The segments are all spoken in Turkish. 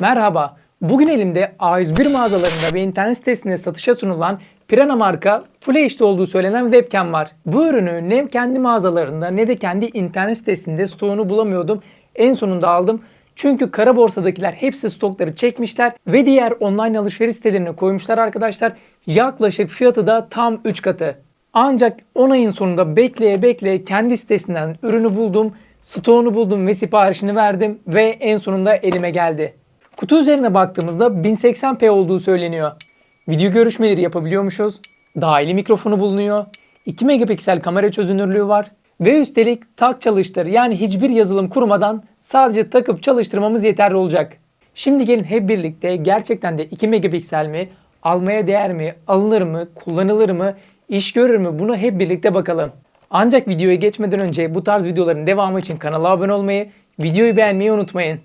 Merhaba. Bugün elimde A101 mağazalarında ve internet sitesinde satışa sunulan Pirana marka Full HD olduğu söylenen webcam var. Bu ürünü ne kendi mağazalarında ne de kendi internet sitesinde stoğunu bulamıyordum. En sonunda aldım. Çünkü kara borsadakiler hepsi stokları çekmişler ve diğer online alışveriş sitelerine koymuşlar arkadaşlar. Yaklaşık fiyatı da tam 3 katı. Ancak 10 ayın sonunda bekleye bekleye kendi sitesinden ürünü buldum, stoğunu buldum ve siparişini verdim ve en sonunda elime geldi. Kutu üzerine baktığımızda 1080p olduğu söyleniyor. Video görüşmeleri yapabiliyormuşuz. Dahili mikrofonu bulunuyor. 2 megapiksel kamera çözünürlüğü var. Ve üstelik tak çalıştır yani hiçbir yazılım kurmadan sadece takıp çalıştırmamız yeterli olacak. Şimdi gelin hep birlikte gerçekten de 2 megapiksel mi, almaya değer mi, alınır mı, kullanılır mı, iş görür mü bunu hep birlikte bakalım. Ancak videoya geçmeden önce bu tarz videoların devamı için kanala abone olmayı, videoyu beğenmeyi unutmayın.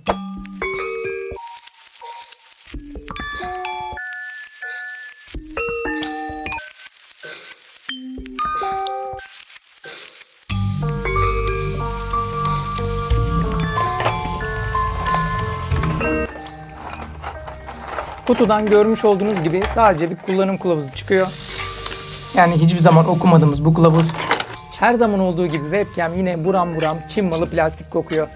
Kutudan görmüş olduğunuz gibi sadece bir kullanım kılavuzu çıkıyor. Yani hiçbir zaman okumadığımız bu kılavuz her zaman olduğu gibi webcam yine buram buram Çin malı plastik kokuyor.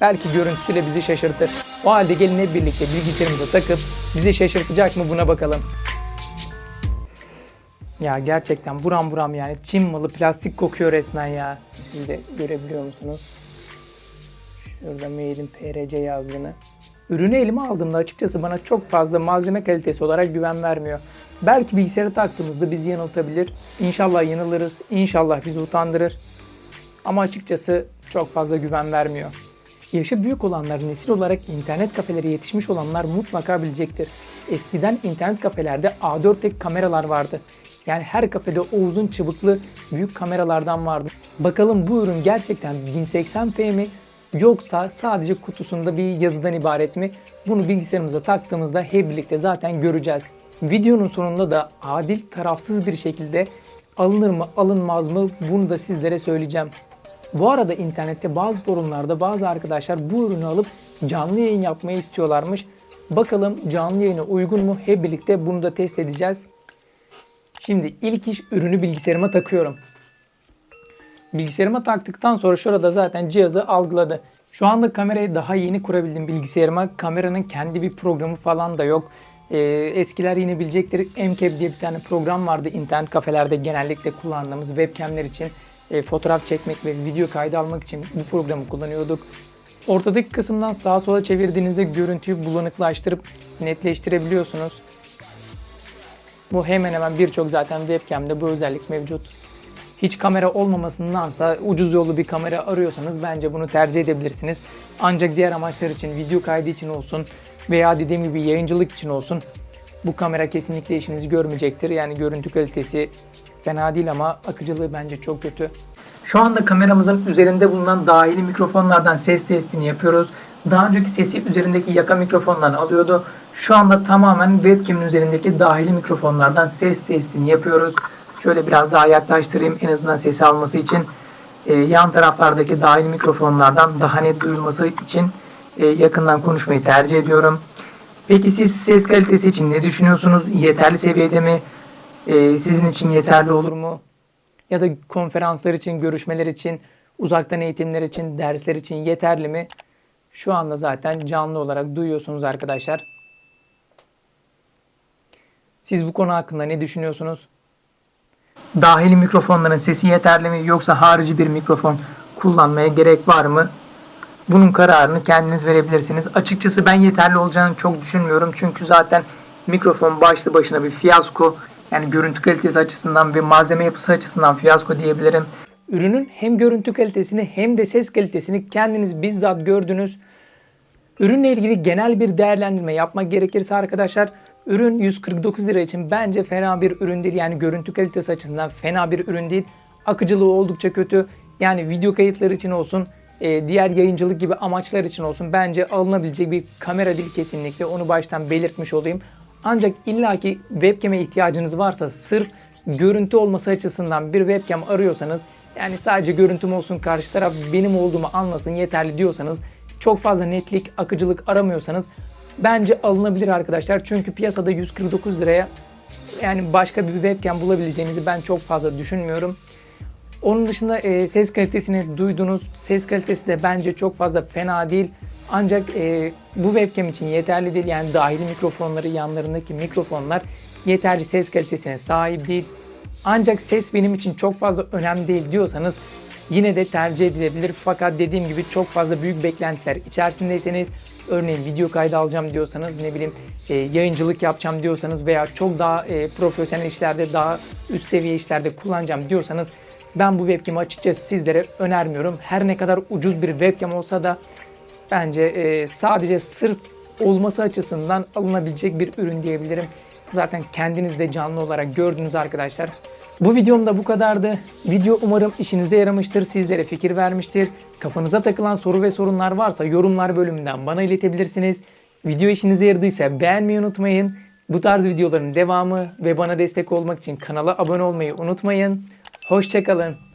Belki görüntüsüyle bizi şaşırtır. O halde gelin hep birlikte bilgisayarımıza takıp bizi şaşırtacak mı buna bakalım. Ya gerçekten buram buram yani Çin malı plastik kokuyor resmen ya. Siz de görebiliyor musunuz? Şurada Made in PRC yazdığını. Ürünü elime aldığımda açıkçası bana çok fazla malzeme kalitesi olarak güven vermiyor. Belki bilgisayara taktığımızda bizi yanıltabilir. İnşallah yanılırız. İnşallah bizi utandırır. Ama açıkçası çok fazla güven vermiyor. Yaşı büyük olanlar, nesil olarak internet kafelere yetişmiş olanlar mutlaka bilecektir. Eskiden internet kafelerde A4 tek kameralar vardı. Yani her kafede o uzun çıbıklı büyük kameralardan vardı. Bakalım bu ürün gerçekten 1080p mi yoksa sadece kutusunda bir yazıdan ibaret mi? Bunu bilgisayarımıza taktığımızda hep birlikte zaten göreceğiz. Videonun sonunda da adil, tarafsız bir şekilde alınır mı, alınmaz mı bunu da sizlere söyleyeceğim. Bu arada internette bazı forumlarda bazı arkadaşlar bu ürünü alıp canlı yayın yapmayı istiyorlarmış. Bakalım canlı yayına uygun mu? Hep birlikte bunu da test edeceğiz. Şimdi ilk iş ürünü bilgisayarıma takıyorum. Bilgisayarıma taktıktan sonra şurada zaten cihazı algıladı. Şu anda kamerayı daha yeni kurabildim bilgisayarıma. Kameranın kendi bir programı falan da yok. Ee, eskiler yine bilecektir. MCAP diye bir tane program vardı internet kafelerde genellikle kullandığımız webcamler için e, fotoğraf çekmek ve video kaydı almak için bu programı kullanıyorduk. Ortadaki kısımdan sağa sola çevirdiğinizde görüntüyü bulanıklaştırıp netleştirebiliyorsunuz. Bu hemen hemen birçok zaten webcam'de bu özellik mevcut. Hiç kamera olmamasındansa ucuz yollu bir kamera arıyorsanız bence bunu tercih edebilirsiniz. Ancak diğer amaçlar için, video kaydı için olsun veya dediğim gibi yayıncılık için olsun bu kamera kesinlikle işinizi görmeyecektir. Yani görüntü kalitesi fena değil ama akıcılığı bence çok kötü. Şu anda kameramızın üzerinde bulunan dahili mikrofonlardan ses testini yapıyoruz. Daha önceki sesi üzerindeki yaka mikrofondan alıyordu. Şu anda tamamen webcam'in üzerindeki dahili mikrofonlardan ses testini yapıyoruz. Şöyle biraz daha yaklaştırayım en azından sesi alması için. Ee, yan taraflardaki dahil mikrofonlardan daha net duyulması için e, yakından konuşmayı tercih ediyorum. Peki siz ses kalitesi için ne düşünüyorsunuz? Yeterli seviyede mi? Ee, sizin için yeterli olur mu? Ya da konferanslar için, görüşmeler için, uzaktan eğitimler için, dersler için yeterli mi? Şu anda zaten canlı olarak duyuyorsunuz arkadaşlar. Siz bu konu hakkında ne düşünüyorsunuz? Dahili mikrofonların sesi yeterli mi yoksa harici bir mikrofon kullanmaya gerek var mı? Bunun kararını kendiniz verebilirsiniz. Açıkçası ben yeterli olacağını çok düşünmüyorum. Çünkü zaten mikrofon başlı başına bir fiyasko. Yani görüntü kalitesi açısından ve malzeme yapısı açısından fiyasko diyebilirim. Ürünün hem görüntü kalitesini hem de ses kalitesini kendiniz bizzat gördünüz. Ürünle ilgili genel bir değerlendirme yapmak gerekirse arkadaşlar ürün 149 lira için bence fena bir ürün değil. Yani görüntü kalitesi açısından fena bir ürün değil. Akıcılığı oldukça kötü. Yani video kayıtları için olsun, e, diğer yayıncılık gibi amaçlar için olsun bence alınabilecek bir kamera değil kesinlikle. Onu baştan belirtmiş olayım. Ancak illaki webcam'e ihtiyacınız varsa sırf görüntü olması açısından bir webcam arıyorsanız yani sadece görüntüm olsun karşı taraf benim olduğumu anlasın yeterli diyorsanız çok fazla netlik, akıcılık aramıyorsanız bence alınabilir arkadaşlar. Çünkü piyasada 149 liraya yani başka bir webcam bulabileceğinizi ben çok fazla düşünmüyorum. Onun dışında e, ses kalitesini duydunuz. Ses kalitesi de bence çok fazla fena değil. Ancak e, bu webcam için yeterli değil. Yani dahili mikrofonları yanlarındaki mikrofonlar yeterli ses kalitesine sahip değil. Ancak ses benim için çok fazla önemli değil diyorsanız yine de tercih edilebilir. Fakat dediğim gibi çok fazla büyük beklentiler içerisindeyseniz örneğin video kaydı alacağım diyorsanız ne bileyim e, yayıncılık yapacağım diyorsanız veya çok daha e, profesyonel işlerde daha üst seviye işlerde kullanacağım diyorsanız ben bu webcam'ı açıkçası sizlere önermiyorum. Her ne kadar ucuz bir webcam olsa da bence e, sadece sırf olması açısından alınabilecek bir ürün diyebilirim. Zaten kendiniz de canlı olarak gördünüz arkadaşlar. Bu videom da bu kadardı. Video umarım işinize yaramıştır, sizlere fikir vermiştir. Kafanıza takılan soru ve sorunlar varsa yorumlar bölümünden bana iletebilirsiniz. Video işinize yaradıysa beğenmeyi unutmayın. Bu tarz videoların devamı ve bana destek olmak için kanala abone olmayı unutmayın. Hoşçakalın.